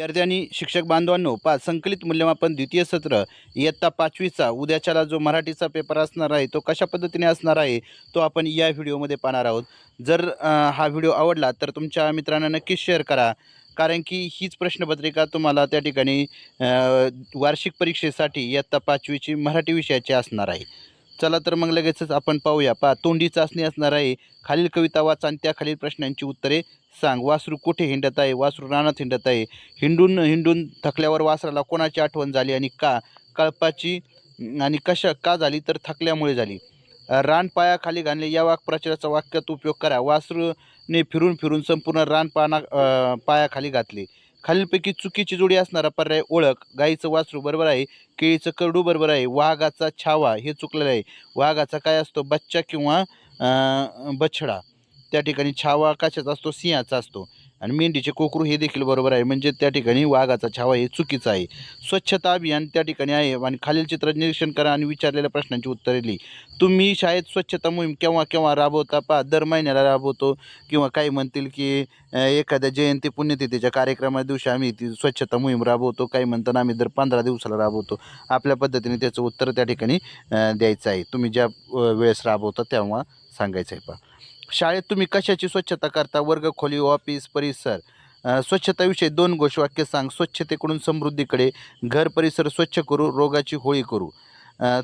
विद्यार्थी आणि शिक्षक बांधवांनो पा संकलित मूल्यमापन द्वितीय सत्र इयत्ता पाचवीचा उद्याच्याला जो मराठीचा पेपर असणार आहे तो कशा पद्धतीने असणार आहे तो आपण या व्हिडिओमध्ये पाहणार आहोत. जर हा व्हिडिओ आवडला तर तुमच्या मित्रांना नक्कीच शेअर करा. कारण की हीच प्रश्नपत्रिका तुम्हाला त्या ठिकाणी वार्षिक परीक्षेसाठी इयत्ता पाचवीची मराठी विषयाची असणार आहे. चला तर मग लगेचच आपण पाहूया. पा तोंडी चाचणी असणार आहे. खालील कविता वाचा आणि त्या खालील प्रश्नांची उत्तरे सांग वासरू कुठे हिंडत आहे? वासरू रानात हिंडत आहे. हिंडून हिंडून थकल्यावर वासराला कोणाची आठवण झाली आणि का? कळपाची आणि कशा का झाली? तर थकल्यामुळे झाली. रान पायाखाली घालणे या वाक्प्रचाराचा वाक्यात उपयोग करा. वासरूने फिरून फिरून संपूर्ण रान पाना पायाखाली घातले. खालीलपैकी चुकीची जोडी असणारा पर्याय ओळख. गाईचं वासरू बरोबर आहे केळीचं करडू बरोबर आहे वाघाचा छावा हे चुकलेलं आहे. वाघाचा काय असतो? बच्चा किंवा बछडा. त्या ठिकाणी छावा कशाचा असतो? सिंहाचा असतो. आणि मेंढीचे कोकरू हे देखील बरोबर आहे. म्हणजे त्या ठिकाणी वाघाचा छावा हे चुकीचं आहे. स्वच्छता अभियान त्या ठिकाणी आहे. आणि खालील चित्र निरीक्षण करा आणि विचारलेल्या प्रश्नांची उत्तरे लिही. तुम्ही शाळेत स्वच्छता मोहीम केव्हा केव्हा राबवता पा दर महिन्याला राबवतो? किंवा काही म्हणतील की एखाद्या जयंती पुण्यतिथीच्या कार्यक्रमा दिवशी आम्ही ती स्वच्छता मोहीम राबवतो. काही म्हणताना आम्ही दर पंधरा दिवसाला राबवतो. आपल्या पद्धतीने त्याचं उत्तर त्या ठिकाणी द्यायचं आहे. तुम्ही ज्या वेळेस राबवता तेव्हा सांगायचं आहे पा शाळेत तुम्ही कशाची स्वच्छता करता? वर्ग खोली ऑफिस परिसर स्वच्छताविषयी दोन घोषवाक्य सांग. स्वच्छतेकडून समृद्धीकडे घर परिसर स्वच्छ करू रोगाची होळी करू.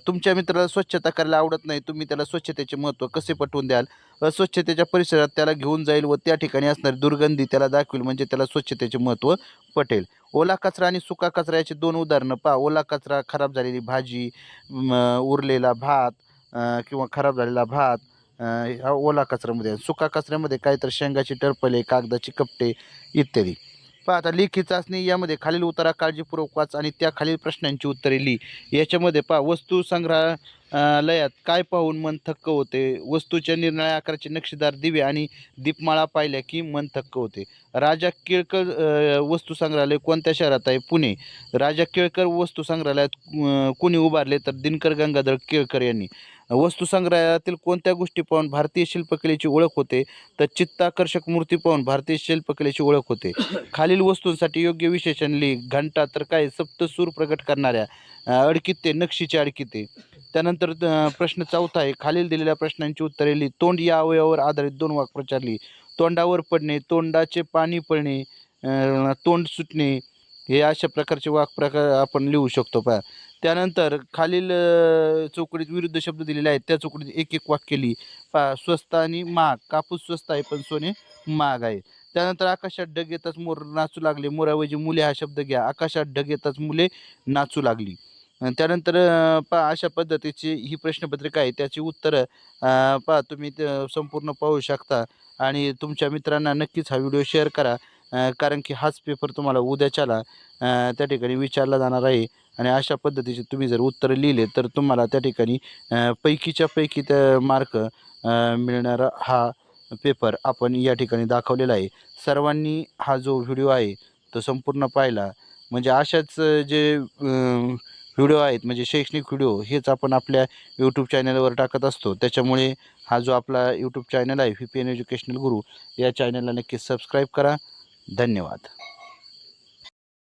तुमच्या मित्राला स्वच्छता करायला आवडत नाही तुम्ही त्याला स्वच्छतेचे महत्त्व कसे पटवून द्याल? अस्वच्छतेच्या परिसरात त्याला घेऊन जाईल व त्या ठिकाणी असणारी दुर्गंधी त्याला दाखवेल म्हणजे त्याला स्वच्छतेचे महत्त्व पटेल. ओला कचरा आणि सुका कचरा याची दोन उदाहरणं पहा. ओला कचरा खराब झालेली भाजी उरलेला भात किंवा खराब झालेला भात ओला कचऱ्यामध्ये सुका कचऱ्यामध्ये काहीतरी शेंगाची टरपले कागदाची कपटे इत्यादी. पहा आता लेखी चाचणी यामध्ये खालील उतारा काळजीपूर्वक वाच आणि त्या खालील प्रश्नांची उत्तरे लिही याच्यामध्ये पहा वस्तू संग्रहालयात काय पाहून मन थक्क होते? वस्तूच्या निर्णय आकाराचे नक्षीदार दिवे आणि दीपमाळा पाहिल्या की मन थक्क होते? राजा केळकर वस्तू संग्रहालय कोणत्या शहरात आहे? पुणे. राजा केळकर वस्तू संग्रहालयात कोणी उभारले? तर दिनकर गंगाधर केळकर यांनी. वस्तुसंग्रहालयातील कोणत्या गोष्टी पाहून भारतीय शिल्पकलेची ओळख होते तर चित्ताकर्षक मूर्ती पाहून भारतीय शिल्पकलेची ओळख होते. खालील वस्तूंसाठी योग्य विशेषण लिख घंटा तर काय सप्तसूर प्रकट करणाऱ्या अ, अडकिते नक्षीचे अडकिते. त्यानंतर प्रश्न चौथा आहे खालील दिलेल्या प्रश्नांची उत्तरे लिही तोंड या अवयवावर आधारित दोन वाक प्रचारली तोंडावर पडणे तोंडाचे पाणी पडणे तोंड सुटणे हे अशा प्रकारचे वाक्प्रकार आपण लिहू शकतो पहा. त्यानंतर खालील चौकडीत विरुद्ध शब्द दिलेले आहेत. त्या चौकडीत एक एक वाक्य लिही. पा स्वस्त आणि महाग. कापूस स्वस्त आहे पण सोने महाग आहे. त्यानंतर आकाशात ढग येताच मोर नाचू लागले. मोराऐवजी मुले हा शब्द घ्या. आकाशात ढग येताच मुले नाचू लागली. त्यानंतर पा पहा अशा पद्धतीची ही प्रश्नपत्रिका आहे. त्याची उत्तरं पा पहा तुम्ही ते संपूर्ण पाहू शकता. आणि तुमच्या मित्रांना नक्कीच हा व्हिडिओ शेअर करा. कारण की हाच पेपर तुम्हाला उद्याच्याला त्या ठिकाणी विचारला जाणार आहे. आणि अशा पद्धतीचे तुम्ही जर उत्तर लिहिले तर तुम्हाला त्या ठिकाणी पैकीच्या पैकी त्या मार्क मिळणारा हा पेपर आपण या ठिकाणी दाखवलेला आहे. सर्वांनी हा जो व्हिडिओ आहे तो संपूर्ण पाहिला. म्हणजे अशाच जे व्हिडिओ आहेत म्हणजे शैक्षणिक व्हिडिओ हेच आपण आपल्या यूट्यूब चॅनलवर टाकत असतो. त्याच्यामुळे हा जो आपला यूट्यूब चॅनल आहे V P N educational Guru या चॅनलला नक्की सबस्क्राईब करा. धन्यवाद.